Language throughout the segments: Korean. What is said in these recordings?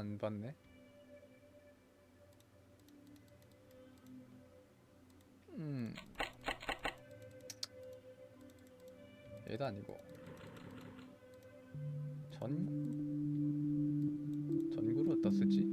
안 봤네. 음. 얘도 아니고. 전구? 전구를 어디다 쓰지?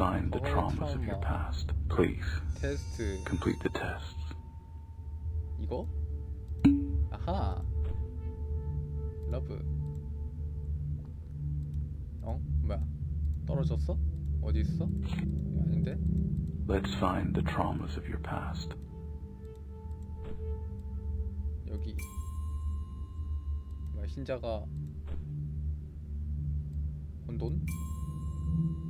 Find the Oh, traumas of your past. Please, 테스트 complete the tests. 이거? 아하. 러브. 어? 뭐야? 떨어졌어? 어디 있어? 아닌데? Let's find the traumas of your past. 여기. 뭐야? 혼돈? 혼돈?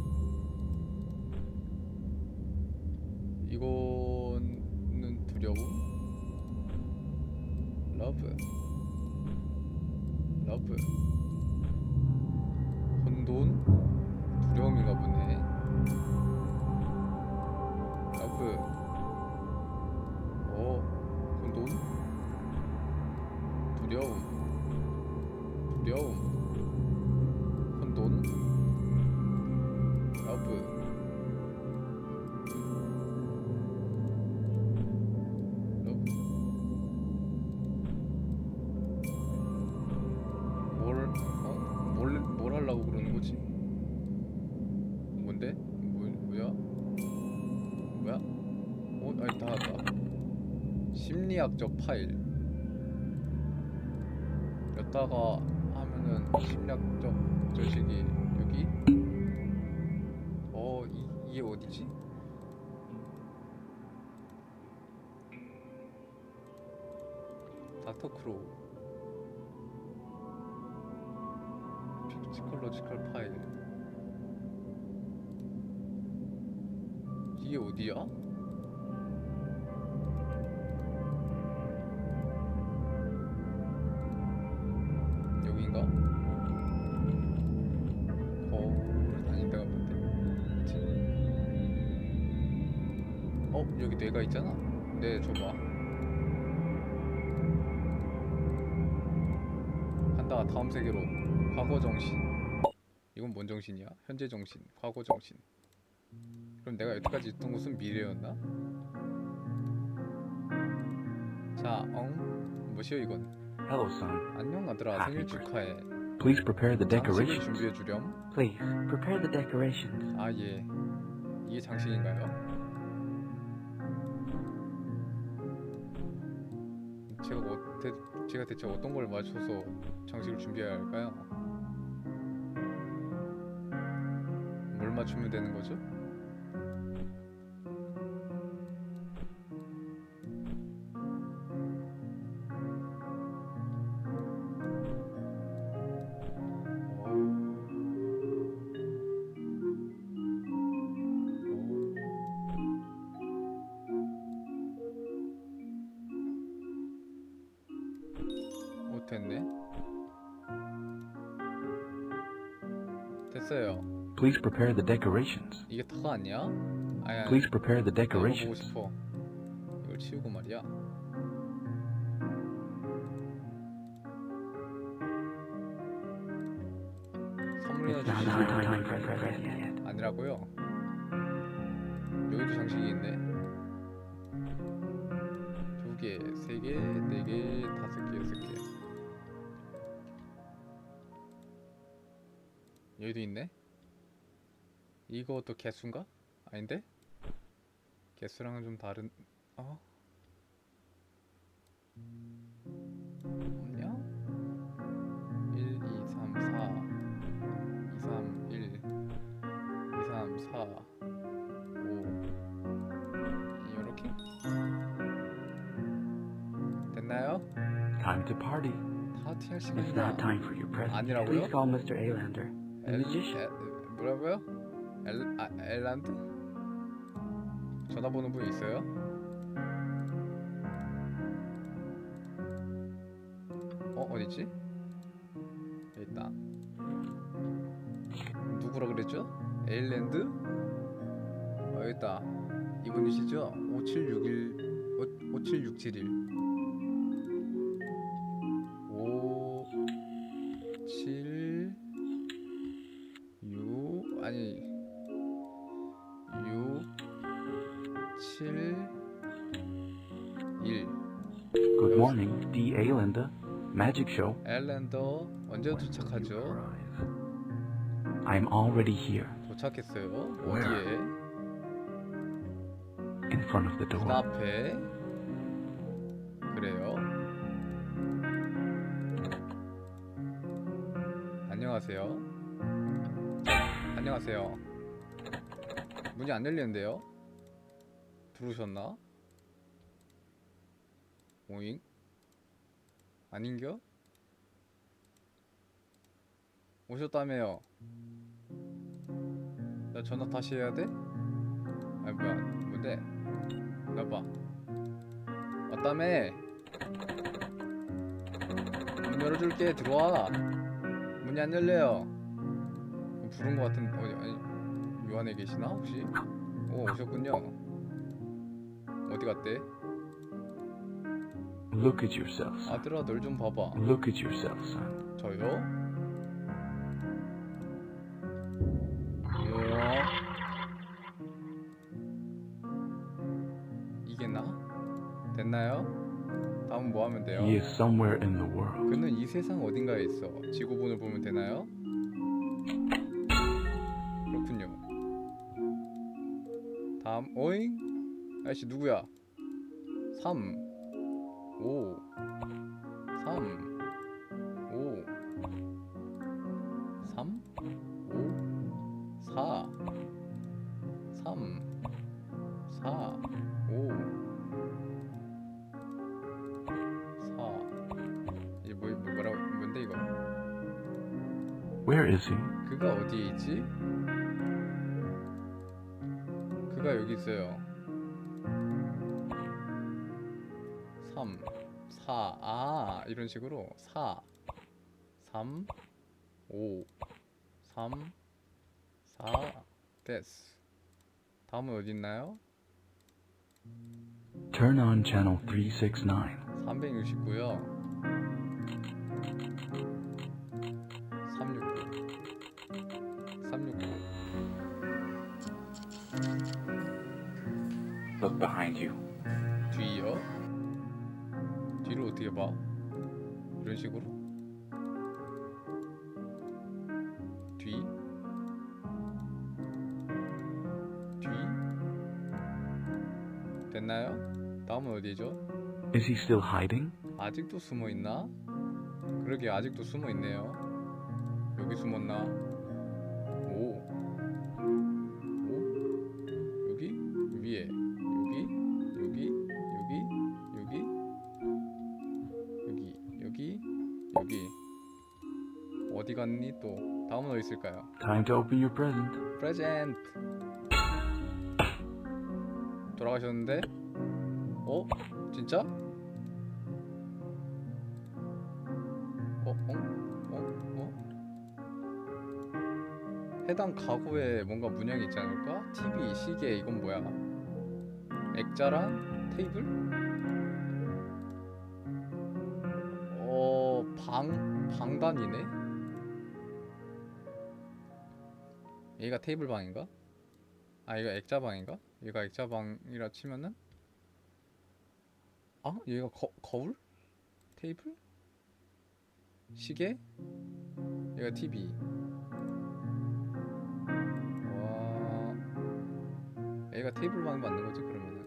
하려고 그러는 거지? 뭔데? 뭐, 뭐야? 뭐야? 어, 아니, 다, 다. 심리학적 파일. 여다가 하면은 심리학적 저식이 여기? 어, 이, 이게 어디지? 닥터 크로우. 로지컬 파일. 이게 어디야? 여기인가? 거울 아닌 데가 뭔데? 그치? 어? 여기 뇌가 있잖아? 네 줘봐 간다 다음 세계로 과거 정신 이건 뭔 정신이야? 현재 정신, 과거 정신 그럼 내가 여기까지 있던 곳은 미래였나? 자, 엉 뭐시여 이건 Hello, son. 안녕 아들아 생일 축하해 Please prepare the 장식을 decorations. 준비해 주렴 Please, prepare the decorations. 아 예. 이게 장식인가요? 제가 뭐 대, 제가 대체 어떤 걸 맞춰서 장식을 준비해야 할까요? 맞추면 되는 거죠? 오 됐네. 됐어요. Please prepare the decorations. 이게 다가 아니야? 아니 아니. Please prepare the 보고 decorations. 싶어. 이걸 치우고 말이야. 선물이나 It's not 주시지 time for a present yet. 아니라고요. 여기도 장식이 있네. 두 개, 세 개, 네 개, 다섯 개, 여섯 개. 여기도 있네. 이것도 개수인가? 아닌데? 개수랑은 좀 다른. 어? 없냐? 1, 2, 3, 4, 2, 3, 1, 2, 3, 4, 5 이렇게? 됐나요? Time to party. 파티 할 It's 시간이다. not time for your present. 아니라고요? Please call Mr. Alander. The magician. 에, 뭐라고요? 엘, 아, 엘란드? 전화번호 분 있어요? 어 어디지? 일단 누구라 그랬죠? 에일랜드? 어, 여기 있다. 이분이시죠? 5761 5, 57671 Show. 엘랜더 언제 도착하죠? I'm already here, 도착했어요. 어디에? in front of the 문 door. 앞에. 그래요. 안녕하세요. 안녕하세요. 문이 안 열리는데요? 들어오셨나? 오잉? 아닌겨? 오셨다며요. 나 전화 다시 해야 돼? 아니 뭐야 뭔데? 나봐 왔다며 문 열어줄게 들어와 문이 안 열려요 부른 거 같은 어디 아니 요 안에 계시나 혹시? 오 오셨군요 어디 갔대? Look at yourself. 아들아 널 좀 봐봐 Look at yourself, son. 저요? 뭐 하면 돼요? He is somewhere in the world. 그는 이 세상 어딘가에 있어. 지구본을 보면 되나요? 그렇군요. 다음 오잉? 아저씨 누구야? 3 5 3 있어요. 3 4 아, 이런 식으로 4 3 5 3 4 됐어. 다음은 어디 있나요? Turn on channel 369. 369요. Behind you. 뒤요? 뒤를 어떻게 봐? 이런 식으로? 뒤? 뒤? 됐나요? 다음은 어디죠? Is he still hiding? 아직도 숨어 있나? 그러게 아직도 숨어 있네요. 여기 숨었나? 갔니 또? 다음은 어디 있을까요? Time to open your present. 프레젠트. 돌아가셨는데? 어? 진짜? 어? 어? 어? 어? 해당 가구에 뭔가 문양이 있지 않을까? TV, 시계, 이건 뭐야? 액자랑 테이블? 어... 방... 방단이네? 얘가 테이블 방인가? 아 이거 액자 방인가? 얘가 액자 방이라 치면은 아 얘가 거, 거울? 테이블? 시계? 얘가 TV 와 얘가 테이블 방이 맞는 거지 그러면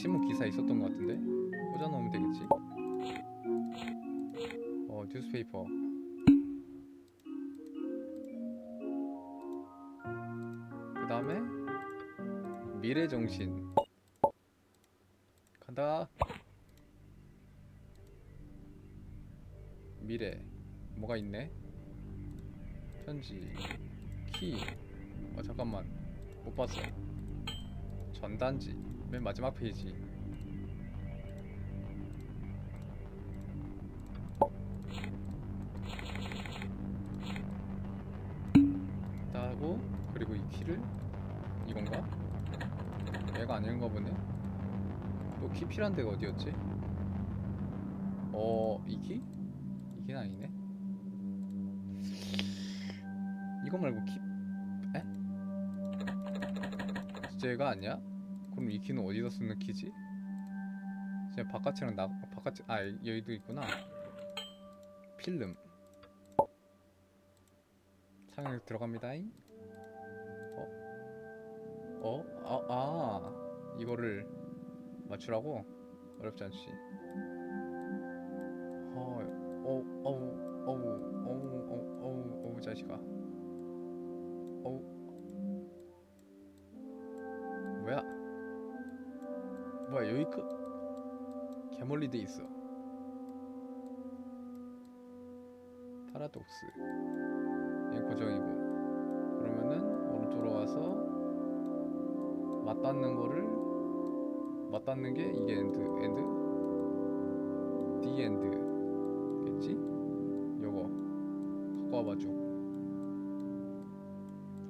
신문 기사 있었던 것 같은데? 꽂아 놓으면 되겠지. 어 뉴스페이퍼. 그 다음에 미래 정신. 간다. 미래. 뭐가 있네? 편지. 키. 어, 잠깐만. 못 봤어. 전단지 맨 마지막 페이지 따고 그리고 이 키를 이건가? 얘가 아닌가 보네 또 키 필요한 데가 어디였지? 어... 이 키? 이 키는 아니네 이거 말고 키... 에? 얘가 아니야? 그럼 이 키는 어디다 쓰는 키지? 진짜 바깥이랑 나... 바깥... 아 여기도 있구나 필름 창에 들어갑니다잉 어? 어? 아, 아 이거를 맞추라고? 어렵지 않지 어, 어, 어우, 어우, 어우, 어우, 어우, 어우, 자식아. 멀리 돼 있어. 파라독스. 얘 고정이고. 그러면은, 오른쪽으로 와서, 맞닿는 거를, 맞닿는 게 이게 엔드, 엔드? D 엔드. 겠지? 요거 갖고 와봐 쭉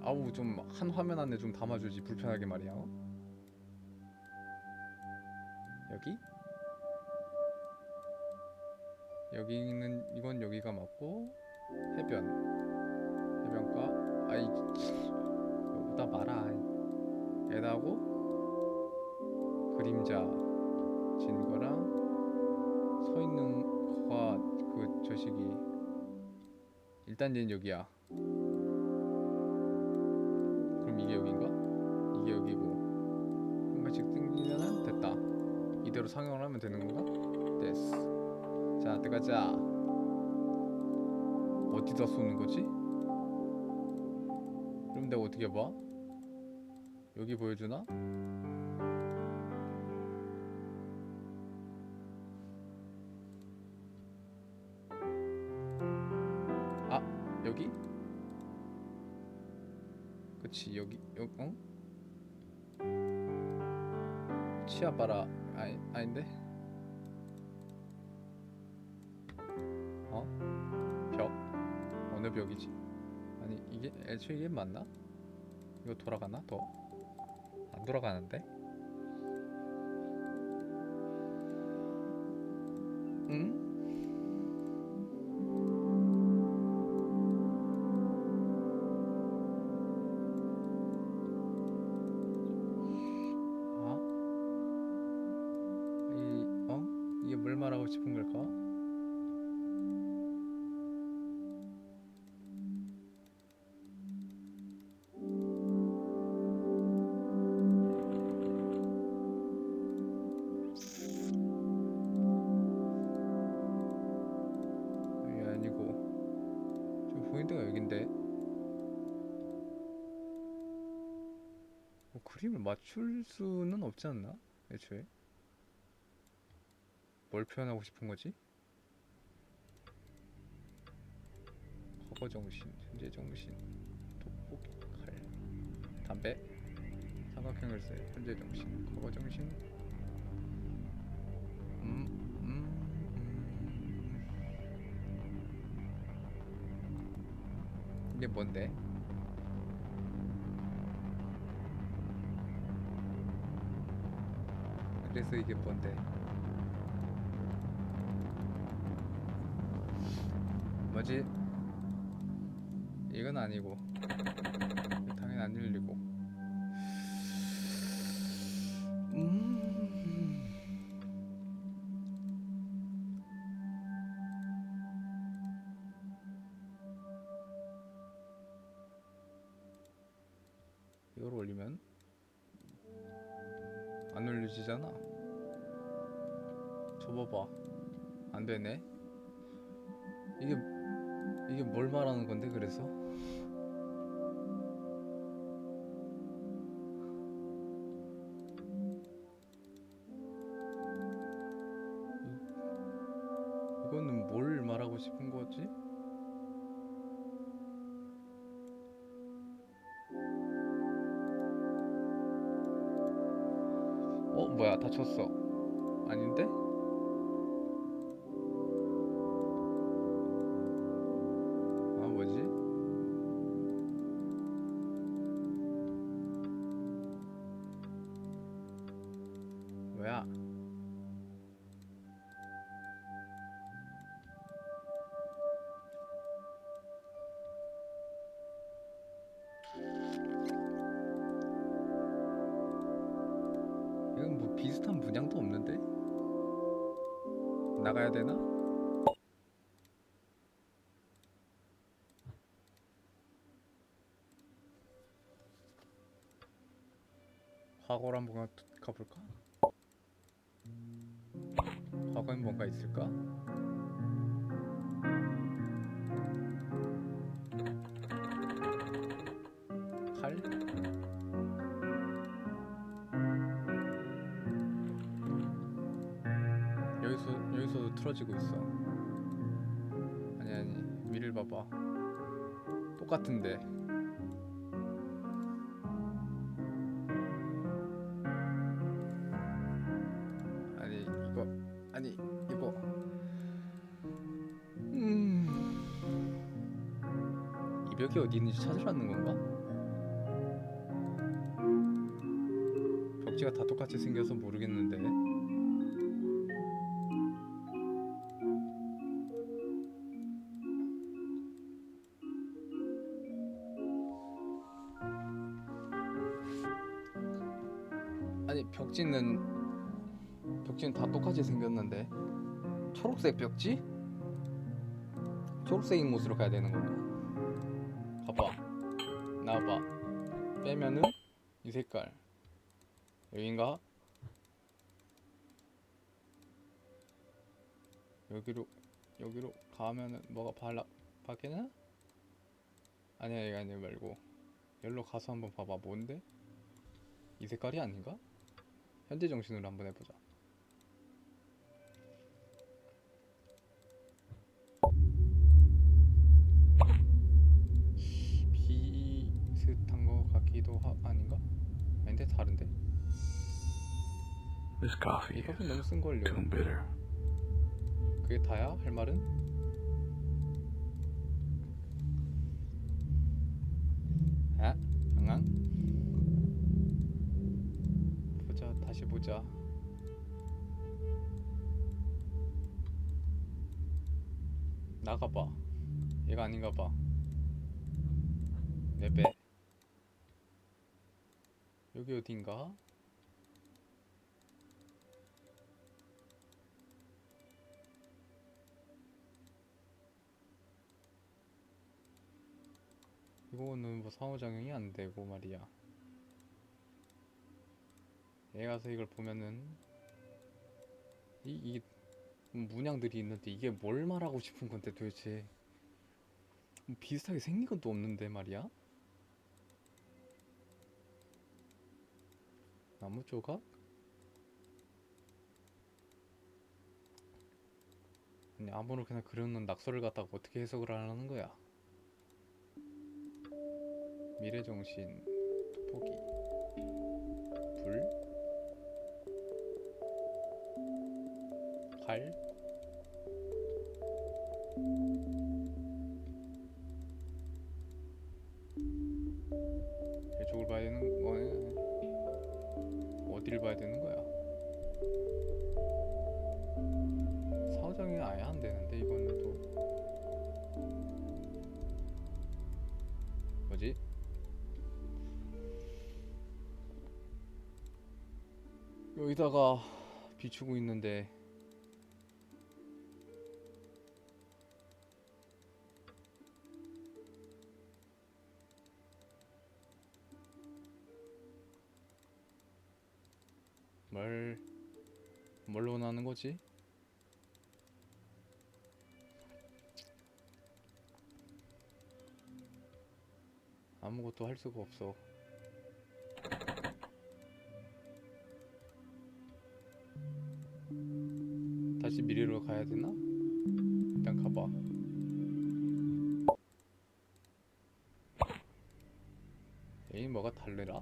아우 좀 한 화면 안에 좀 담아주지 불편하게 말이야 어? 해변 해변가 아이 여기다 말아 에다고 그림자 진 거랑 서 있는 거가 그 저식이 일단 얘는 여기야. 그럼 이게 여긴가? 이게 여기고 한 번씩 땡기면은 됐다. 이대로 상영을 하면 되는 건가? 됐어. 자 들어가자. 어디다 쏘는 거지? 그럼 내가 어떻게 봐? 여기 보여주나? 아 여기? 그치 여기 여기 어? 치아바라 아니 아닌데? 어느 벽이지? 아니 이게 애초에 이게 맞나? 이거 돌아가나 더? 안 돌아가는데? 맞출 수는 없지 않나? 애초에 뭘 표현하고 싶은 거지? 과거 정신, 현재 정신, 돋보기, 칼, 담배, 삼각형 열쇠, 현재 정신, 과거 정신, 음, 음, 음. 이게 뭔데? 그래서 이게 뭔데? 뭐지? 이건 아니고 당연히 안 열리고 음... 이걸 올리면 늘려지잖아. 접어봐. 안 되네. 이게 이게 뭘 말하는 건데 그래서? 다쳤어 나가야 되나? 과거로 한번 가, 가볼까? 틀어지고 있어. 아니 아니 위를 봐봐. 똑같은데. 아니 이거 아니 이거. 음. 이 벽이 어디 있는지 찾으라는 건가? 벽지가 다 똑같이 생겨서 모르겠는데. 벽지는 벽지는 다 똑같이 생겼는데 초록색 벽지? 초록색인 곳으로 가야 되는 건가? 봐봐 나와봐 빼면은 이 색깔 여긴가? 여기로 여기로 가면은 뭐가 발라 바뀌나? 아니야 이거 아니 말고 여기로 가서 한번 봐봐 뭔데? 이 색깔이 아닌가? 현재 정신으로 한번 해보자. 비슷한 거 같기도 하 아닌가? 아닌데 다른데? This coffee 이 커피 너무 쓴 걸요. too bitter. 그게 다야? 할 말은? 보자 나가봐 얘가 아닌가 봐 내 배 여기 어딘가? 이거는 뭐 상호작용이 안 되고 말이야. 얘 가서 이걸 보면은 이, 이 문양들이 있는데 이게 뭘 말하고 싶은 건데 도대체 뭐 비슷하게 생긴 것도 없는데 말이야? 나무 조각? 아니 아무렇게나 그려놓은 낙서를 갖다가 어떻게 해석을 하라는 거야? 미래정신 돋보기 칼, 이쪽을 봐야 되는 거야? 어디를 봐야 되는 거야? 사정이 아예 안 되는데 이거는 또 뭐지? 여기다가 비추고 있는데 뭘로 원하는 거지? 아무것도 할 수가 없어. 다시 미래로 가야 되나? 일단 가봐. 에이 뭐가 달래라?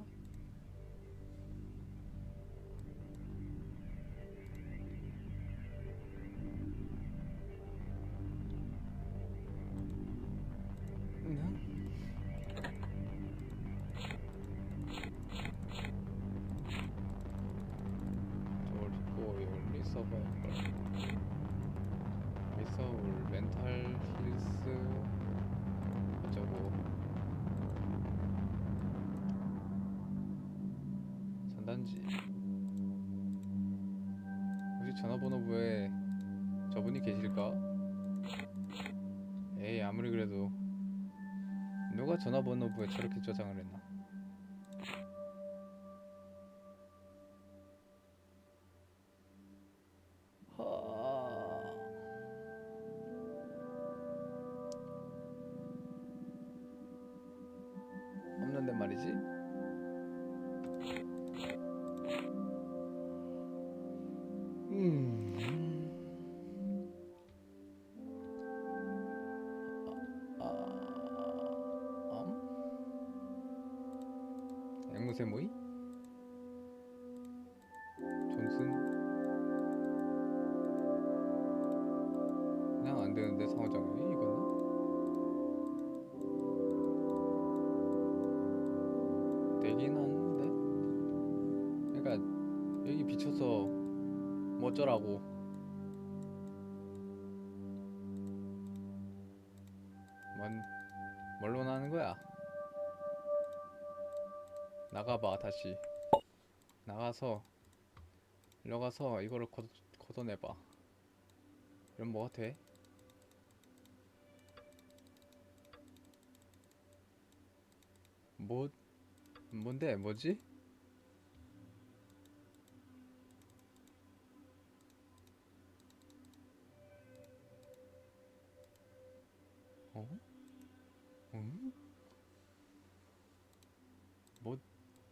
분이 계실까? 에이 아무리 그래도 누가 전화번호부에 저렇게 저장을 했나? 하... 없는데 말이지? 음. 음? 앵무새 모이? 존슨? 그냥 안 되는데 상호작용이 이거는? 되긴 하는데? 그러니까 여기 비춰서 뭐 어쩌라고 다시 나가서 일로 가서 이거를 걷, 걷어내봐 그럼 뭐가 돼? 뭐 뭔데 뭐지?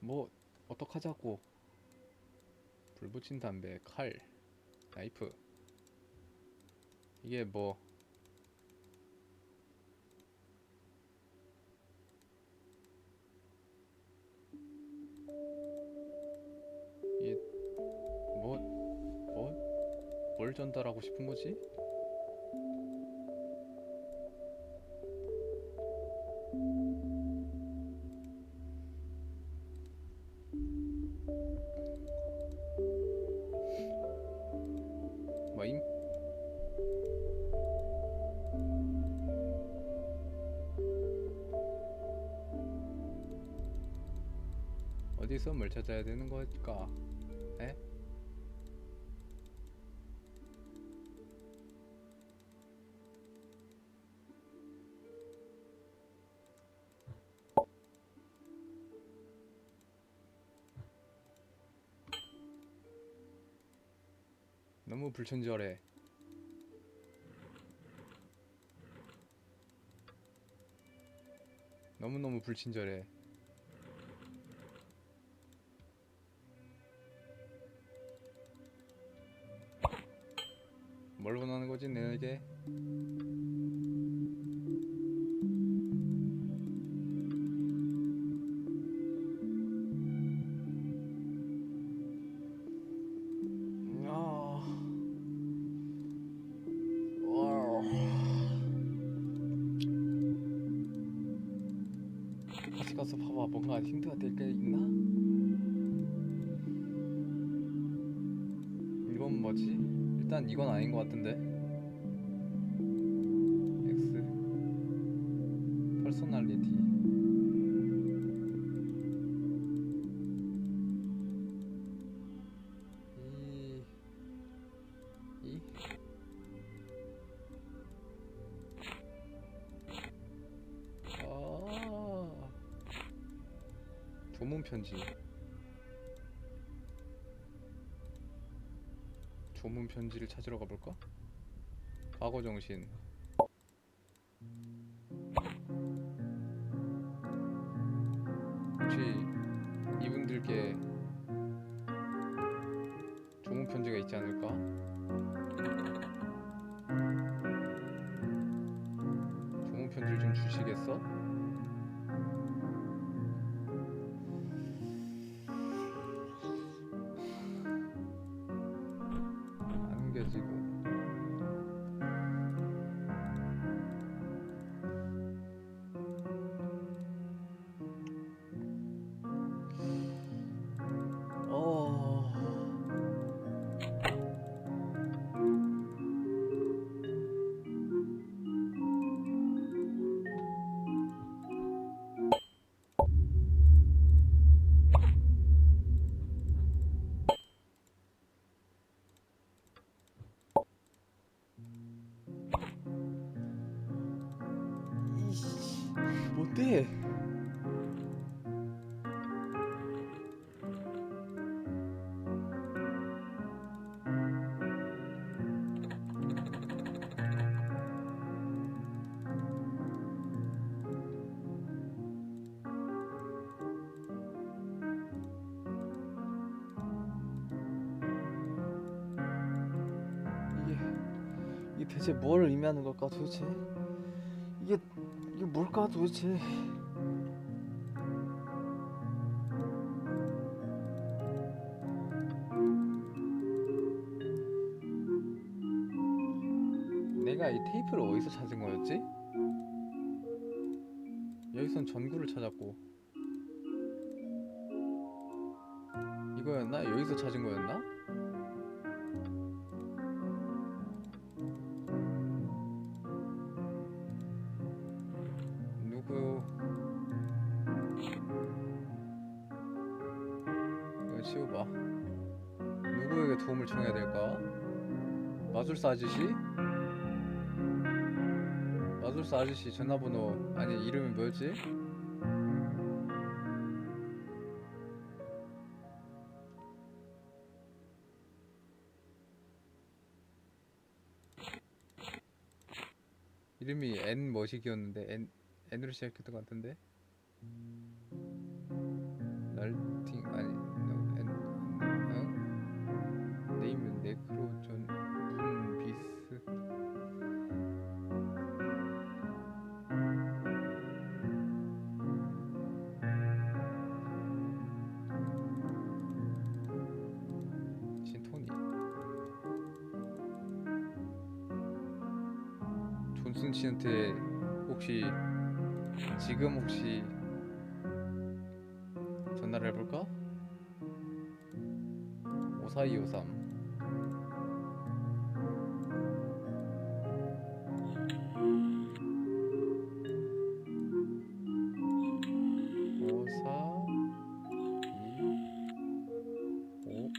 뭐, 뭐, 어떡하자고. 불 붙인 담배, 칼, 나이프. 이게 뭐, 이게 뭐, 뭐, 뭘 전달하고 싶은 거지? 어디서 뭘 찾아야 되는 걸까? 에? 너무 불친절해. 너무너무 불친절해. 거지 내게? 가서 봐봐 뭔가 힌트가 될 게 있나? 이건 뭐지? 일단 이건 아닌 것 같은데 편지를 찾으러 가볼까? 과거 정신. 혹시 이분들께 조문 편지가 있지 않을까? 조문 편지를 좀 주시겠어? 이게 대체 뭘 의미하는 걸까 도대체? 이게 이게 뭘까 도대체? 내가 이 테이프를 어디서 찾은 거였지? 여기선 전구를 찾았고 이거였나? 여기서 찾은 거였나? 누구 이거 치워봐 누구에게 도움을 청해야 될까? 마술사 아저씨? 마술사 아저씨 전화번호 아니 이름이 뭐였지? 이름이 N 머시기였는데 N N으로 시작했던 것 같은데? 널팅 아니 no, N 어? 네임은 네크로존 문비스. 신토니. 존슨 씨한테 혹시 지금 혹시 전화를 해볼까? 54253 5 4 2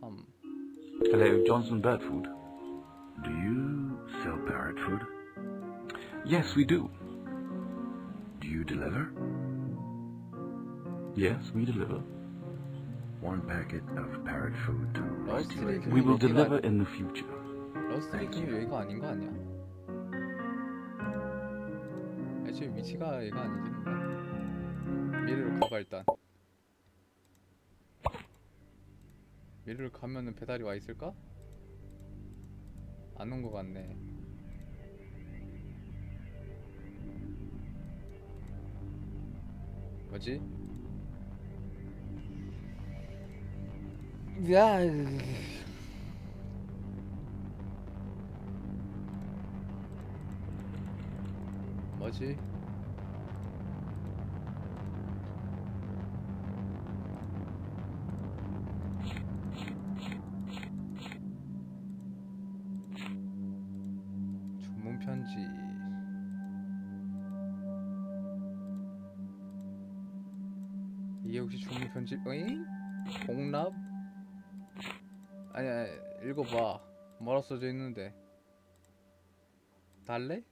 5 3 Hello, Johnson Birdfood. Do you sell parrot food? Yes, we do. Deliver? Yes, we deliver. One packet of parrot food to Rusty Lake. We will deliver in the future. 러스트리킹이 여기가 아닌 거 아니야? 애초에 위치가 얘가 아니지 뭔가 미래로 가봐 일단 미래로 가면은 배달이 와 있을까? 안 온 거 같네 뭐지? 야 뭐지? 써져 있는데? 달래?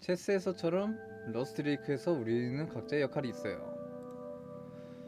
체스에서처럼 러스트레이크에서 우리는 각자의 역할이 있어요.